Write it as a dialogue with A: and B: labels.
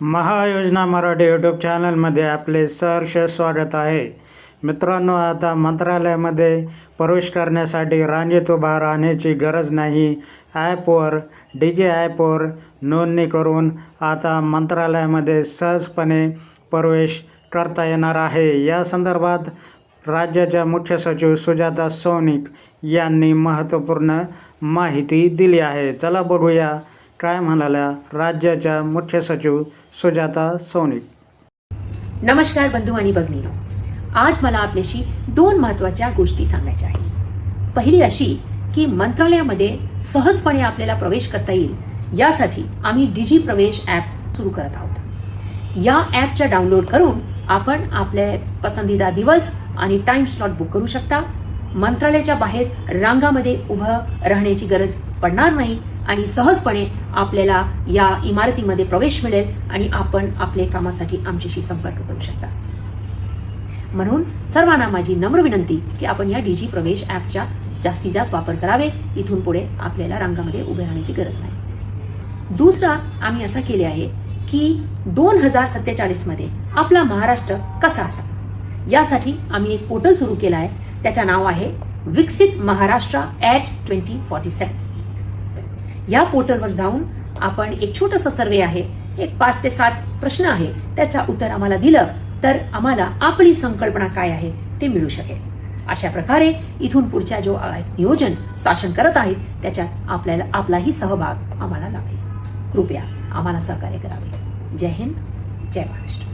A: महायोजना Marathi YouTube चॅनलमध्ये आपले सहर्ष स्वागत आहे. मित्रांनो आता मंत्रालयामध्ये प्रवेश करण्यासाठी रांगेत उभा राहण्याची गरज नाही. ॲपवर डी जे ॲपवर नोंदणी करून आता मंत्रालयामध्ये सहजपणे प्रवेश करता येणार आहे. या संदर्भात राज्याच्या मुख्य सचिव सुजाता सोनिक यांनी महत्त्वपूर्ण माहिती दिली आहे. चला बघूया काय म्हणाल्या राज्याच्या मुख्य सचिव सुजाता सोनी.
B: नमस्कार बंधू आणि भगिनी आज मला आपल्याशी दोन महत्त्वाच्या गोष्टी सांगायच्या आहेत. पहिली अशी की मंत्रालयामध्ये सहजपणे आपल्याला प्रवेश करता येईल यासाठी आम्ही डिजी प्रवेश ॲप सुरू करत आहोत. या ॲपच्या डाउनलोड करून आपण आपले पसंदीदा दिवस आणि टाइम स्लॉट बुक करू शकता. मंत्रालयाच्या बाहेर रांगामध्ये उभं राहण्याची गरज पडणार नाही आणि सहजपणे आपल्याला या इमारतीमध्ये प्रवेश मिळेल आणि आपण आपले कामासाठी आमच्याशी संपर्क करू शकता. म्हणून सर्वांना माझी नम्र विनंती की आपण या डीजी प्रवेश ॲपच्या जास्तीत जास्त वापर करावे. इथून पुढे आपल्याला रांगामध्ये उभे राहण्याची गरज नाही. दुसरा आम्ही असं केले आहे की दोन हजार सत्तेचाळीसमध्ये आपला महाराष्ट्र कसा असा यासाठी आम्ही एक पोर्टल सुरू केलं आहे. त्याचं नाव आहे Viksit Maharashtra at twenty forty seven या पोर्टलवर जाऊन आपण एक छोटंसं सर्वे आहे. एक पाच ते सात प्रश्न आहे. त्याच्या उत्तर आम्हाला दिलं तर आम्हाला आपली संकल्पना काय आहे ते मिळू शकेल. अशा प्रकारे इथून पुढच्या जो नियोजन शासन करत आहे त्याच्यात आपल्याला आपलाही सहभाग आम्हाला लावेल कृपया आम्हाला सहकार्य करावे. जय हिंद जय महाराष्ट्र.